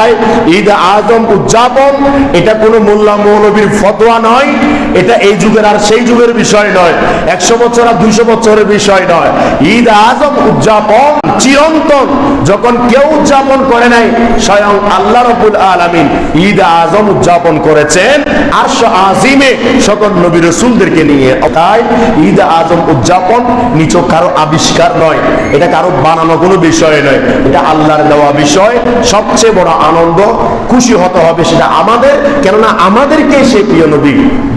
অতএব ঈদ আজম উদযাপন, এটা কোনো মোল্লা মৌলবীর ফতোয়া নয়, এটা এই যুগের আর সেই যুগের বিষয় নয়, একশো বছর আর দুইশো বছরের বিষয় নয়। ঈদ আজম উদযাপন চিরন্তন, যখন কেউ উদযাপন করে নাই, স্বয়ং আল্লাহ রবুল আলমিন ঈদ আজম উদযাপন করেছেন, আরশ আজিমে সকল নবী রসুলদেরকে নিয়ে। তাই ঈদ আজম উদযাপন নিচক কারও আবিষ্কার নয়, এটা কারও বানানো কোনো বিষয় নয়, এটা আল্লাহর দেওয়া বিষয়। সবচেয়ে বড় আনন্দ খুশি হতে হবে সেটা আমাদের, কেননা আমাদেরকে সে প্রিয় নবী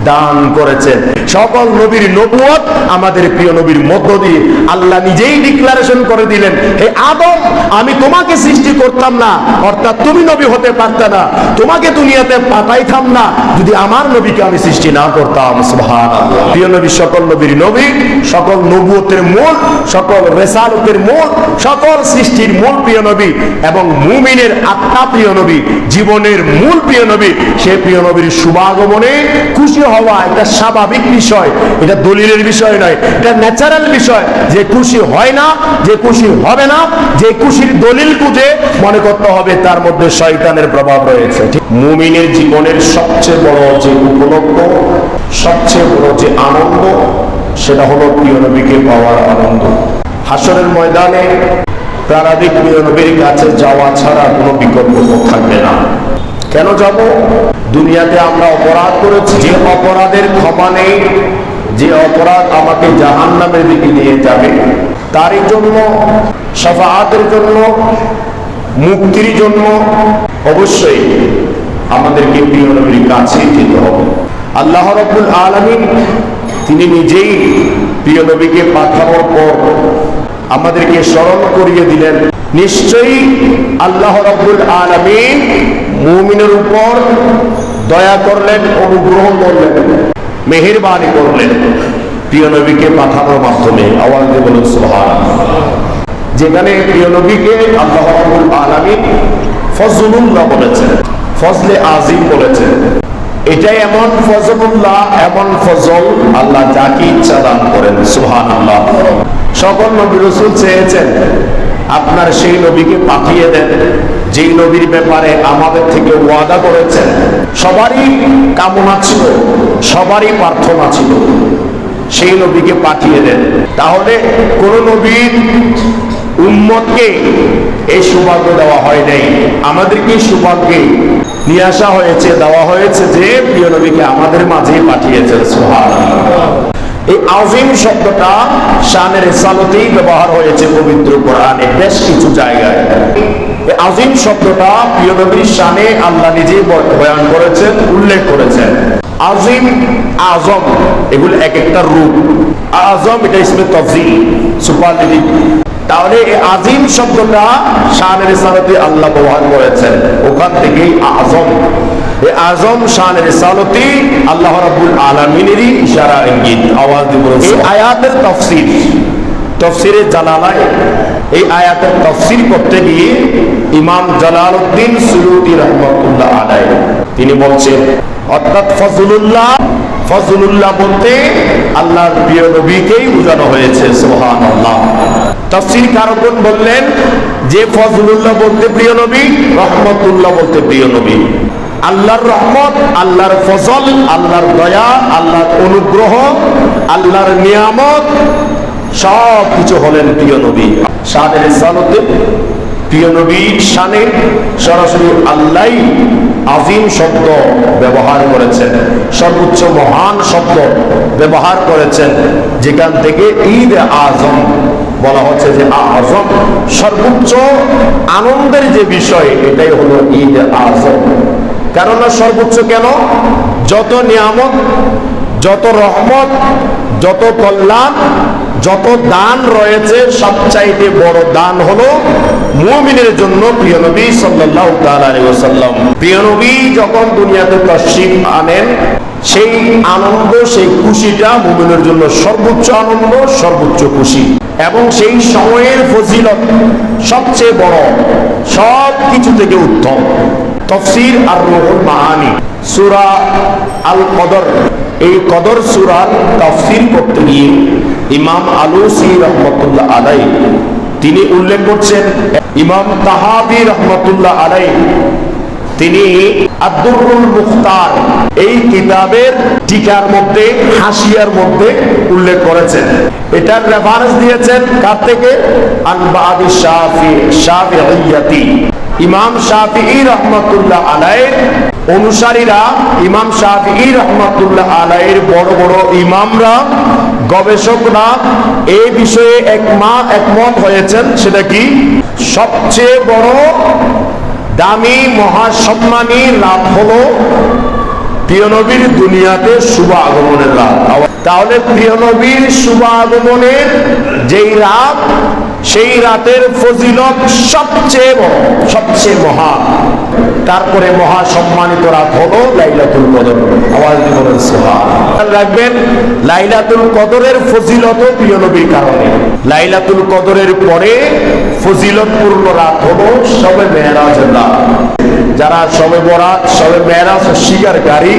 দান করেছেন। সকল নবীর নবুয়ত আমাদের প্রিয় নবীর মধ্য দিয়ে আল্লাহ নিজেই ডিক্লারেশন করে দিলেন, হে আদম, আমি তোমাকে সৃষ্টি করতাম না, অর্থাৎ তুমি নবী হতে পারতে না, তোমাকে দুনিয়াতে পাঠাইতাম না, যদি আমার নবীকে আমি সৃষ্টি না করতাম। সুবহানাল্লাহ। প্রিয় নবী, সকল নবীর নবী, সকল নবুয়তের মূল, সকল রেসালতের মূল, সকল সৃষ্টির মূল প্রিয় নবী এবং মুমিনের আত্মা প্রিয় নবী জীবনের মূল প্রিয় নবী, সে প্রিয় নবীর শুভাগমনে খুশি হওয়া এটা স্বাভাবিক বিষয়। এটা দলিলের বিষয় নয়, এটা ন্যাচারাল বিষয়। যে খুশি হয় না, যে খুশি হবে না, যে খুশির দলিল খুঁজে মনে করতে হবে, তার মধ্যে শয়তানের প্রভাব রয়েছে? মুমিনের জীবনের সবচেয়ে বড় যে উপলক্ষ সবচেয়ে বড় যে আনন্দ, সেটা হলো প্রিয় নবীকে পাওয়ার আনন্দ। হাসরের ময়দানে প্রাণাদিক প্রিয় নবীর কাছে যাওয়া ছাড়া কোনো বিকল্প থাকবে না। কেন যাব? দুনিয়াতে আমরা অপরাধ করেছি। যে অপরাধের ক্ষমা নেই, যে অপরাধ আমাকে জাহান নামের দিকে নিয়ে যাবে, তারই জন্য সাফাহাতের জন্য, মুক্তির জন্য অবশ্যই আমাদেরকে প্রিয় নবীর কাছে যেতে হবে। আল্লাহ রব্বুল আলমিন, তিনি নিজেই প্রিয় নবীকে পাঠানোর পর আমাদেরকে স্মরণ করিয়ে দিলেন। নিশ্চয়ই আল্লাহ রব্বুল আলমিন মুমিনের উপর দয়া করলেন, অনুগ্রহ করলেন, মেহেরবানি করলেন। প্রিয় নবীকে পাঠানোর মাধ্যমে আওয়াজ দিয়ে বলুন সোহান যেখানে প্রিয় নবীকে আল্লাহ রব্বুল আলমিন ফজলুল্লাহ বলেছেন, ফজলে আজিম বলেছেন। এটাই এমন ফজলুল্লাহ, এমন ফজল আল্লাহ যাকে ইচ্ছা দান করেন সুহান আল্লাহ সকল নবী রসুল চেয়েছেন, আপনার সেই নবীকে পাঠিয়ে দেন। যেই নবীর ব্যাপারে আমাদের থেকে ওয়াদা করেছেন, সবারই কামনা ছিল, সবারই প্রার্থনা ছিল, সেই নবীকে পাঠিয়ে দেন। তাহলে কোন নবীর উম্মতকে এই সৌভাগ্য দেওয়া হয় নাই। আমাদেরকে সৌভাগ্যে নিয়ে আসা হয়েছে, দেওয়া হয়েছে যে প্রিয় নবীকে আমাদের মাঝে পাঠিয়েছেন সোহান এই আজিম শব্দটা শানের সালতেই ব্যবহার হয়েছে পবিত্র কোরআনে বেশ কিছু জায়গায়। এই আজিম শব্দটা প্রিয় নবীর শানে আল্লাহ নিজেই বয়ান করেছেন, উল্লেখ করেছেন। আজিম আজম, এগুলো এক একটা রূপ। আজম, এটা ইসমে তফজিল সুপারলেটিভ তাহলে এই আজিম শব্দটা শানের সালতে আল্লাহ ব্যবহার করেছেন। ওখান থেকেই আজম। আজম শানের সালতি আল্লাহ রাব্বুল আলামিনেরই ইশারা ইঙ্গিত। আওয়াজ বলুন এই আয়াতের তাফসীর তফসিরে জালালায় এই আয়াতের তফসির করতে গিয়ে ইমাম জালালউদ্দিন সুয়ুতি রহমতুল্লাহ আলাই তিনি বলছেন অর্থাৎ ফজলুল্লাহ ফজলুল্লাহ বলতে আল্লাহর প্রিয় নবীকেই বোঝানো হয়েছে সোহান আল্লাহ তফসির কারকন বললেন যে ফজলুল্লাহ বলতে প্রিয় নবী রহমতুল্লাহ বলতে প্রিয় নবী। আল্লাহর রহমত, আল্লাহর ফজল, আল্লাহর দয়া, আল্লাহর অনুগ্রহ, আল্লাহর নিয়ামত, সব কিছু হলেন প্রিয় নবী। শানের সালতে প্রিয় নবীর শানে সরাসরি আল্লাহ আজিম শব্দ ব্যবহার করেছেন, সর্বোচ্চ মহান শব্দ ব্যবহার করেছেন, যেখান থেকে ঈদ আজম বলা হচ্ছে যে আজম সর্বোচ্চ আনন্দের যে বিষয়, এটাই হলো ঈদ আজম। কেননা সর্বোচ্চ কেন? যত নিয়ামত, যত রহমত, যত কল্যাণ, যত দান রয়েছে, সবচাইতে বড় দান হলো মুমিনের জন্য প্রিয় নবী সাল্লাল্লাহু আলাইহি ওয়াসাল্লাম। প্রিয় নবী যখন দুনিয়াতে তশরিফ আনেন, সেই আনন্দ, সেই খুশিটা মুমিনের জন্য সর্বোচ্চ আনন্দ, সর্বোচ্চ খুশি। এবং সেই সময়ের ফজিলত সবচেয়ে বড় সব কিছু থেকে উত্তম। তফসির আর রুহুল মাহানি। সুরা আল কদর এই কদর সুরার তফসির করতে গিয়ে ইমাম আলুসি রহমতুল্লাহ আলাই, তিনি উল্লেখ করছেন, ইমাম তাহাবি রহমতুল্লাহ আলাই তিনি আব্দুল মুখতার এই কিতাবের টিকার মধ্যে, হাসিয়ার মধ্যে উল্লেখ করেছেন। এটার রেফারেন্স দিয়েছেন কার থেকে? আনবাদি শাফি, শাফিঈয়াতি। ইমাম শাফিঈ রহমাতুল্লাহ আলাইহির অনুসারীরা ইমাম শাফিঈ রহমাতুল্লাহ আলাইহির বড় বড় ইমামরা, গবেষকরা এই বিষয়ে একমা একমত হয়েছেন, সেটা কি? সবচেয়ে বড় দামি, মহাসম্মানী লাভ হলো প্রিয় নবীর দুনিয়াতে শুভ আগমনের লাভ। তাহলে প্রিয় নবীর শুভ আগমনের যেই রাত, সেই রাতের ফজিলত সবচেয়ে সবচেয়ে মহা। তারপরে মহা সম্মানিত রাত হলো লাইলাতুল কদর। আওয়াজ বলেন, সুবহান। রাখবেন, লাইলাতুল কদরের ফজিলত প্রিয় নবীর কারণে। লাইলাতুল কদরের পরে ফজিলতপূর্ণ রাত হলো সবে মেহরাজ রাত। যারা সবে বরাত, সবে মেহরাজ অস্বীকারী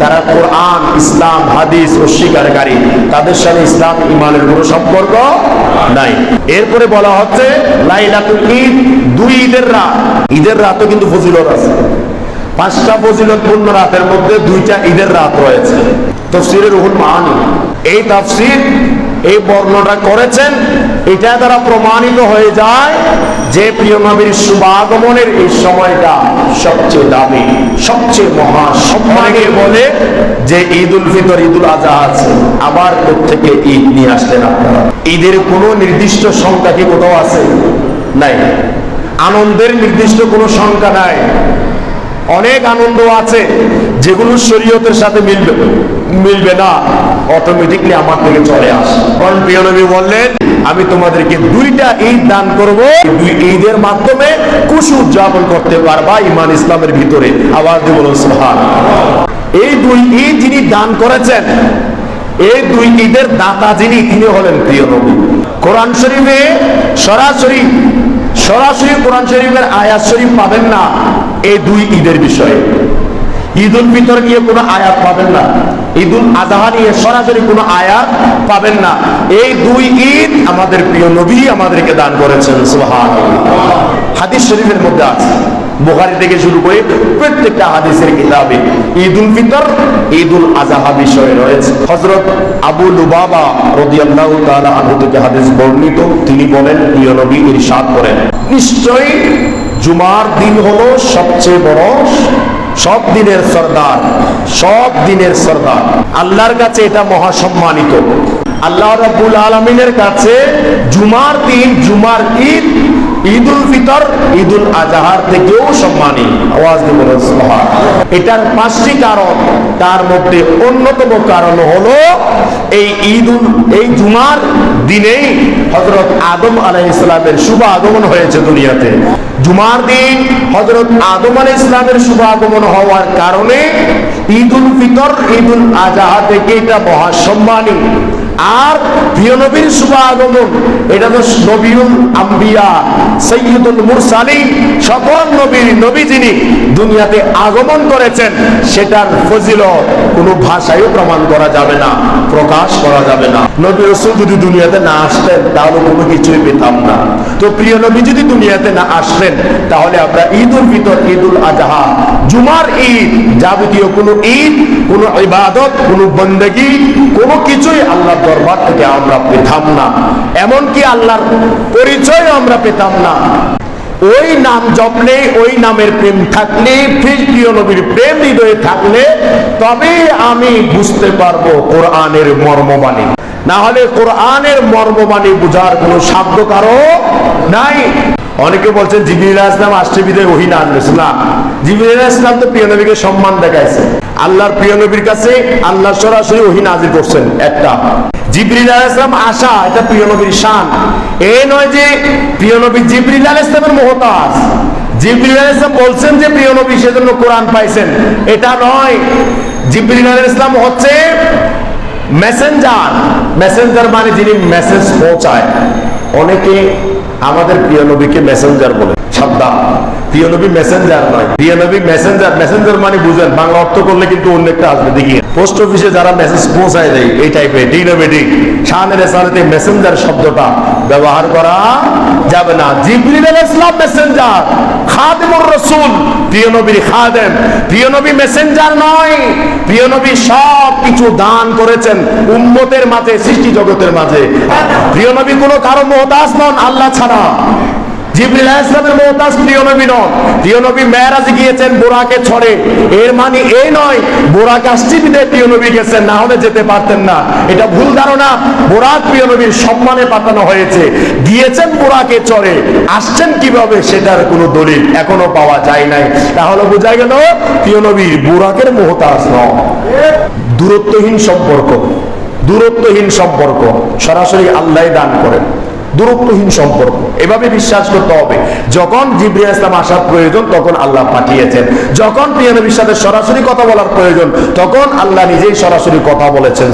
তারা কোরআন, ইসলাম, হাদিস অস্বীকারী তাদের সাথে ইসলাম, ইমানের কোনো সম্পর্ক নাই। এরপরে বলা হচ্ছে, লাইলাতুল ঈদ, দুই ঈদের রাত। ঈদের রাতও কিন্তু ফজিলত আছে। পাঁচটা ফজিলতপূর্ণ রাতের মধ্যে দুইটা ঈদের রাত রয়েছে। তফসিরের রুহুল মাহানি এই তাফসির, এই বর্ণনা করেছেন, এটা দ্বারা প্রমাণিত হয়ে যায় যে প্রিয় নবীর শুভাগমনের এই সময়টা সবচেয়ে দামি, সবচেয়ে মহা সম্মানে বলে যে ঈদ উল ফিতর ঈদ উল আজহা আছে, আবার থেকে ঈদ নিয়ে আসলেন আপনারা? ঈদের কোনো নির্দিষ্ট সংখ্যা কি কোথাও আছে? নাই। আনন্দের নির্দিষ্ট কোনো সংখ্যা নাই। অনেক আনন্দ আছে, যেগুলো শরীয়তের সাথে মিলবে মিলবে না অটোমেটিকলি আমার থেকে চলে আস। কারণ প্রিয় নবী বললেন আমি তোমাদেরকে দুইটা ঈদ দান করব। দুই ঈদের মাধ্যমে খুশি উদযাপন করতে পারবা ইমান ইসলামের ভিতরে। আওয়াজ দিয়ে বলুন সুবহান এই দুই ঈদ যিনি দান করেছেন, এই দুই ঈদের দাতা যিনি, তিনি হলেন প্রিয় নবী। কোরআন শরীফে সরাসরি সরাসরি কোরআন শরীফের আয়াত শরীফ পাবেন না এই দুই ঈদের বিষয়ে। ঈদ উল ফিতর নিয়ে কোনো আয়াত পাবেন না। ঈদ উল আজহা নিয়ে সরাসরি কোনো আয়াত পাবেন না। এই দুই ঈদ আমাদের প্রিয় নবী আমাদেরকে দান করেছেন সুবহান হাদিস শরীফের মধ্যে আছে। বুখারি থেকে শুরু করে প্রত্যেকটা হাদিসের কিতাবে ঈদ উল ফিতর ঈদ উল আজহা বিষয়ে রয়েছে। হযরত আবু লুবাবা রাদিয়াল্লাহু তাআলা আনহু থেকে হাদিস বর্ণিত। তিনি বলেন, প্রিয় নবী, ইরশাদ করেন। নিশ্চয়ই জুমার দিন হলো সবচেয়ে বড় সব দিনের সর্দার, সব দিনের সর্দার। আল্লাহর কাছে এটা মহা মহাসম্মানিত। আল্লাহ রাব্বুল আলমিনের কাছে জুমার দিন, জুমার ঈদ, ঈদুল ফিতর, ঈদুল আজহার থেকেও সম্মানী। আওয়াজ দিয়ে বলেন এটার পাঁচটি কারণ তার মধ্যে অন্যতম কারণ হলো এই ঈদুল, এই জুমার দিনেই হযরত আদম আলাইহিস সালামের শুভ আগমন হয়েছে দুনিয়াতে। জুমার দিন হযরত আদম আলাইহিস সালামের শুভ আগমন হওয়ার কারণে ঈদুল ফিতর, ঈদুল আজহা থেকে এটা মহাসম্মানী। আর প্রিয় নবীর শুভ আগমন, এটা তো নবীউল আম্বিয়া সৈয়দুল মুরসালিন, সকল নবীর নবী যিনি দুনিয়াতে আগমন করেছেন, সেটার ফজিলত কোনো ভাষায়ও প্রমাণ করা যাবে না, প্রকাশ করা যাবে না। নবী রসুল যদি দুনিয়াতে না আসতেন, তাহলে কোনো কিছুই পেতাম না। তো প্রিয় নবী যদি দুনিয়াতে না আসলেন তাহলে আমরা ঈদ উল ফিতর ঈদ উল আজহা, জুমার ঈদ, যাবতীয় কোনো ঈদ, কোনো ইবাদত, কোনো বন্দেগি, কোনো কিছুই আল্লাহ দরবার থেকে আমরা পেতাম না। এমনকি আল্লাহর পরিচয় আমরা পেতাম না। ওই নাম জপলে, ওই নামের প্রেম থাকলে প্রিয় নবীর প্রেম হৃদয়ে থাকলে, তবে আমি বুঝতে পারব কোরআনের মর্মবাণী। না হলে কোরআনের মর্মবাণী বোঝার কোনো সাধ্য কারও নাই। অনেকে বলছেন জিবির ইসলাম আসছে বিদায় ওহি না আনবেছে না জিবির ইসলাম তো প্রিয় নবীকে সম্মান দেখাইছে। আল্লাহর প্রিয় নবীর কাছে আল্লাহ সরাসরি ওহি নাজির করছেন, একটা। জিবরিল আসা এটা প্রিয় নবীর শান। এই নয় যে প্রিয় নবী জিবরিল আলাইহিসসালামের মুহতাজ। জিবরিল আলাইহিসসালাম বলছেন যে প্রিয় নবী সেজন্য কোরআন পাইছেন। এটা নয়। জিবরিল আলাইহিসসালাম হচ্ছে মেসেঞ্জার। মেসেঞ্জার মানে যিনি মেসেজ পৌঁছায়। অনেকে আমাদের প্রিয় নবীকে মেসেঞ্জার বলে সাবধান প্রিয় নবী মেসেঞ্জার নয়। প্রিয় নবী মেসেঞ্জার মেসেঞ্জার মানে বুঝেন, বাংলা অর্থ করলে কিন্তু অন্য একটা আসবে, দেখি। পোস্ট অফিসে যারা মেসেজ পৌঁছায় দেয়, এই টাইপের মেসেঞ্জার শব্দটা ব্যবহার করা যাবে না। জিবরিল আলাইহিস সালাম মেসেঞ্জার রাসূল প্রিয় নবীর খাদেম। প্রিয় নবী মেসেঞ্জার নয় প্রিয় নবী সব কিছু দান করেছেন উম্মতের মাঝে, সৃষ্টি জগতের মাঝে। প্রিয় নবী কোনো কারও মহতাজ নন, আল্লাহ ছাড়া। জিবরিল মহতাজ প্রিয় নবী নন। প্রিয় নবী গিয়েছেন বোরাকে ছড়ে। এর মানে এই নয়, বোরাকে প্রিয় নবী গেছেন, না হলে যেতে পারতেন না। এটা ভুল ধারণা। বোরাক প্রিয় নবীর সম্মানে পাঠানো হয়েছে। গিয়েছেন বোরাকে চড়ে আসছেন কীভাবে সেটার কোনো দলিল এখনও পাওয়া যায় নাই। তাহলে বোঝা গেল, প্রিয় নবীর বোরাকের মহতাজ নয় দূরত্বহীন সম্পর্ক। দূরত্বহীন সম্পর্ক। সরাসরি আল্লাহ দান করেন। দূরত্বহীন সম্পর্ক। এভাবে বিশ্বাস করতে হবে। যখন জিবরিয়া ইসলাম আসার প্রয়োজন, তখন আল্লাহ পাঠিয়েছেন। যখন প্রিয় নবীর সাথে সরাসরি কথা বলার প্রয়োজন, তখন আল্লাহ নিজেই সরাসরি কথা বলেছেন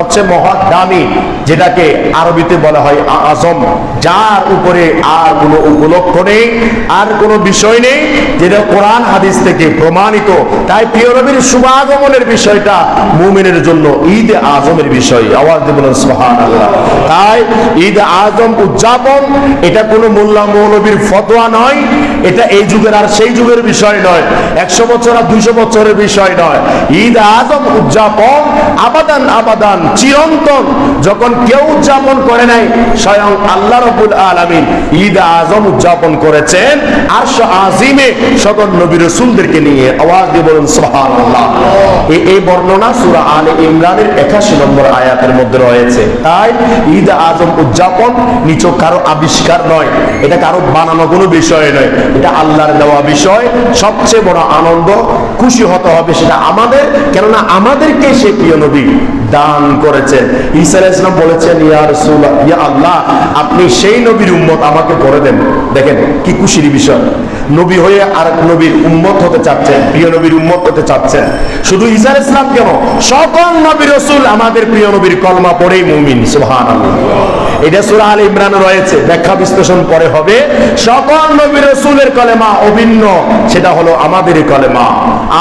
হচ্ছে মহা দামি, যেটাকে আরবিতে বলা হয় আজম, যার উপরে আর কোনো উপলক্ষ নেই, আর কোনো বিষয় নেই, যেটা কোরআন হাদিস থেকে প্রমাণিত। তাই প্রিয় নবীর শুভাগমনের বিষয়টা মুমিনের জন্য ঈদ আজমের বিষয়। আওয়াজ দিয়ে বলেন, সুবহানাল্লাহ। তাই ঈদ আজম উদযাপন, এটা কোনো মোল্লা মৌলবীর ফতোয়া নয়, এটা এই যুগের আর সেই যুগের বিষয় নয়, একশো বছর আর দুইশো বছরের বিষয় নয়। ঈদ আজম উদযাপন আবাদান আবাদান, চিরন্তন, যখন কেউ উদযাপন করে নাই, স্বয়ং আল্লাহ রবুল আলমিন ঈদ আজম উদযাপন করেছেন আর আজিমে সকল নবী রসুলদেরকে নিয়ে আওয়াজ দিয়ে বলুন, সুবহানাল্লাহ। এই বর্ণনা সূরা আলে ইমরানের 81 নম্বর আয়াতের মধ্যে রয়েছে। তাই ঈদ আজম উদযাপন নিচক কারও আবিষ্কার নয়। এটা কারও বানানো কোনো বিষয় নয়। এটা আল্লাহর দেওয়া বিষয়। সবচেয়ে বড় আনন্দ, খুশি হতে হবে সেটা আমাদের, কেননা আমাদেরকে সে প্রিয় নবী দান করেছেন। ঈসা আলাইহিস সালাম বলেছেন, ইয়া রাসূল ইয়া আল্লাহ, আপনি সেই নবীর উম্মত আমাকে করে দেন। দেখেন, কি খুশির বিষয়। নবী হয়ে আর নবীর উম্মত হতে চাচ্ছেন, প্রিয় নবীর উম্মত হতে চাচ্ছেন। শুধু ঈসা আলাইহিস সালাম কেন? সকল নবী রাসূল আমাদের প্রিয় নবীর কলমা পড়েই মুমিন, সুবহানাল্লাহ। এটা সূরা আলে ইমরানে রয়েছে, ব্যাখ্যা বিশ্লেষণ পরে হবে। সকল নবী রাসূলের কলেমা অভিন্ন, সেটা হলো আমাদের কলেমা।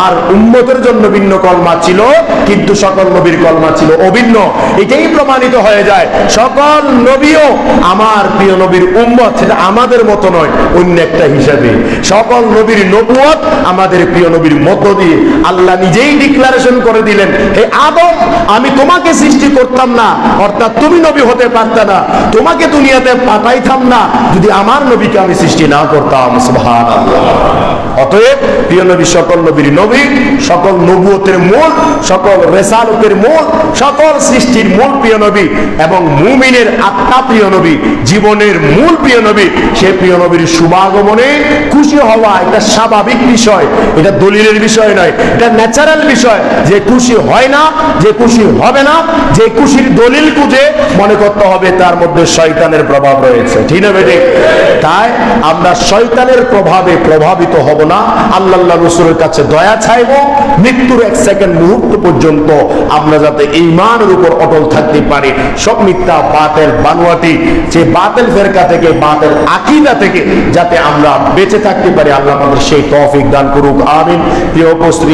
আর উম্মতের জন্য ভিন্ন কলমা ছিল, কিন্তু সকল নবীর কলমা ছিল অভিন্ন। এটাই প্রমাণিত হয়ে যায়, সকল নবীও আমার প্রিয় নবীর উম্মত, সেটা আমাদের মতো নয়, অন্য একটা হিসাবে। সকল নবীর নবুয়ত আমাদের প্রিয় নবীর মধ্য দিয়ে। আল্লাহ নিজেই ডিক্লারেশন করে দিলেন, হে আদম, আমি তোমাকে সৃষ্টি করতাম না, অর্থাৎ তুমি নবী হতে পারত না। তোমাকে দুনিয়াতে পাঠাইতাম না, যদি আমার নবীকে আমি সৃষ্টি না করতাম, সুবহানাল্লাহ। অতএব প্রিয় নবী, সকল নবীর নবী, সকল নবুয়তের মূল, সকল রেসালতের মূল, সকল সৃষ্টির মূল প্রিয় নবী এবং মুমিনের আত্মা প্রিয় নবী, জীবনের মূল প্রিয় নবী, সে প্রিয় নবীর শুভাগমনে খুশি হওয়া এটা স্বাভাবিক বিষয়। এটা দলিলের বিষয় নয়, এটা ন্যাচারাল বিষয়। যে খুশি হয় না, যে খুশি হবে না, যে খুশির দলিল খুঁজে মনে করতে হবে তার মধ্যে শয়তানের প্রভাব রয়েছে। ঠিক না বেটে তাই আমরা শয়তানের প্রভাবে প্রভাবিত হব না। আল্লাহ রসুলের কাছে দয়া চাইব। মৃত্যুর এক সেকেন্ড মুহূর্ত পর্যন্ত আমরা যাতে ইমানের উপর অটল থাকতে পারি। সব মিথ্যা বাতের বানুয়াটি, যে বাতেল ফেরকা থেকে, বাতেল আকিদা থেকে যাতে আমরা বেঁচে থাকতে পারি। আল্লাহ আমাদের সেই তৌফিক দান করুক। আমিন। প্রিয় উপস্থিতি